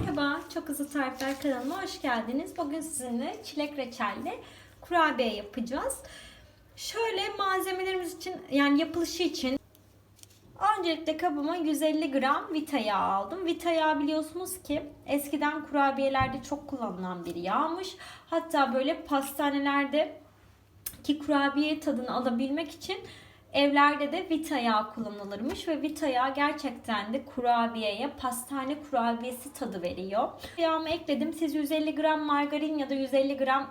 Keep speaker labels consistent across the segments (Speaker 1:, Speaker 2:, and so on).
Speaker 1: Merhaba, Çok Hızlı Tarifler kanalıma hoş geldiniz. Bugün sizinle çilek reçelli kurabiye yapacağız. Şöyle malzemelerimiz için yani yapılışı için öncelikle kabıma 150 gram vita yağı aldım. Vita yağı biliyorsunuz ki eskiden kurabiyelerde çok kullanılan bir yağmış. Hatta böyle pastanelerde ki kurabiye tadını alabilmek için evlerde de vita yağı kullanılırmış ve vita yağı gerçekten de kurabiyeye pastane kurabiyesi tadı veriyor. Yağımı ekledim. Siz 150 gram margarin ya da 150 gram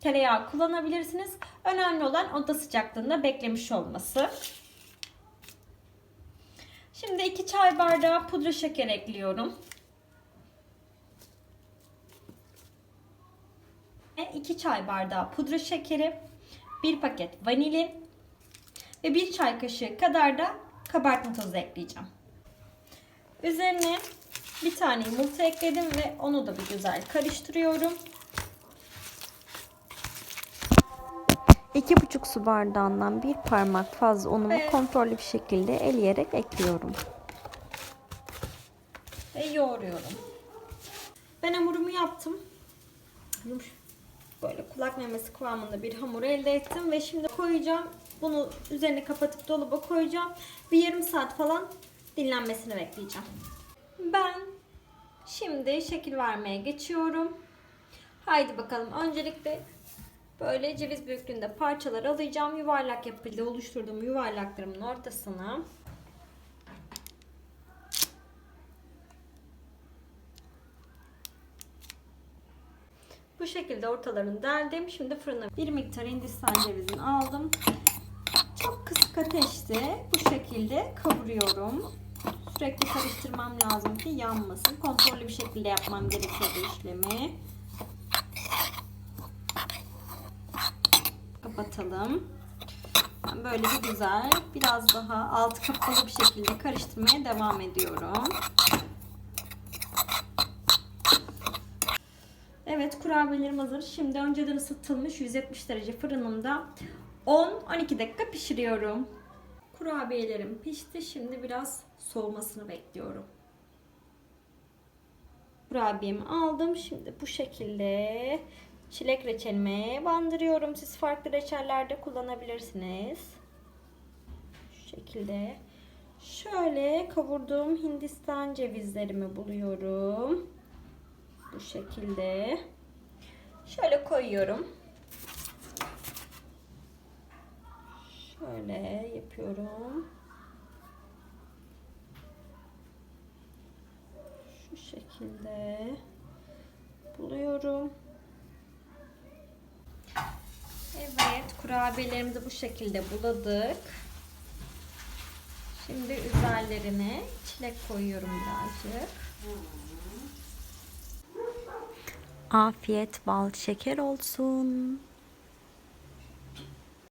Speaker 1: tereyağı kullanabilirsiniz. Önemli olan oda sıcaklığında beklemiş olması. Şimdi 2 çay bardağı pudra şeker ekliyorum. 2 çay bardağı pudra şekeri, 1 paket vanilin ve 1 çay kaşığı kadar da kabartma tozu ekleyeceğim. Üzerine bir tane yumurta ekledim ve onu da bir güzel karıştırıyorum.
Speaker 2: 2,5 su bardağından bir parmak fazla unumu
Speaker 1: Evet.
Speaker 2: kontrollü bir şekilde eleyerek ekliyorum.
Speaker 1: ve yoğuruyorum. Ben hamurumu yaptım. Yumuş- Böyle kulak memesi kıvamında bir hamur elde ettim ve şimdi koyacağım. Bunu üzerine kapatıp dolaba koyacağım. Bir yarım saat falan dinlenmesini bekleyeceğim. Ben şimdi şekil vermeye geçiyorum. Haydi bakalım. Öncelikle böyle ceviz büyüklüğünde parçalar alacağım. Yuvarlak yapıyla oluşturduğum yuvarlaklarımın ortasına Bu şekilde ortalarını deldim. Şimdi fırına bir miktar hindistan cevizini aldım. Çok kısık ateşte bu şekilde kavuruyorum. Sürekli karıştırmam lazım ki yanmasın. Kontrollü bir şekilde yapmam gerekiyor bu işlemi. Kapatalım. Böyle bir güzel biraz daha altı kapalı bir şekilde karıştırmaya devam ediyorum. Evet kurabiyelerim hazır. Şimdi önceden ısıtılmış 170 derece fırınımda 10-12 dakika pişiriyorum. Kurabiyelerim pişti. Şimdi biraz soğumasını bekliyorum. Kurabiyemi aldım. Şimdi bu şekilde çilek reçelime bandırıyorum. Siz farklı reçellerde kullanabilirsiniz. Şu şekilde. Şöyle kavurduğum hindistan cevizlerimi buluyorum. Bu şekilde. Şöyle koyuyorum. Şöyle yapıyorum. Şu şekilde buluyorum. Evet, kurabiyelerimizi bu şekilde buladık. Şimdi üzerlerine çilek koyuyorum birazcık.
Speaker 2: Afiyet bal şeker olsun.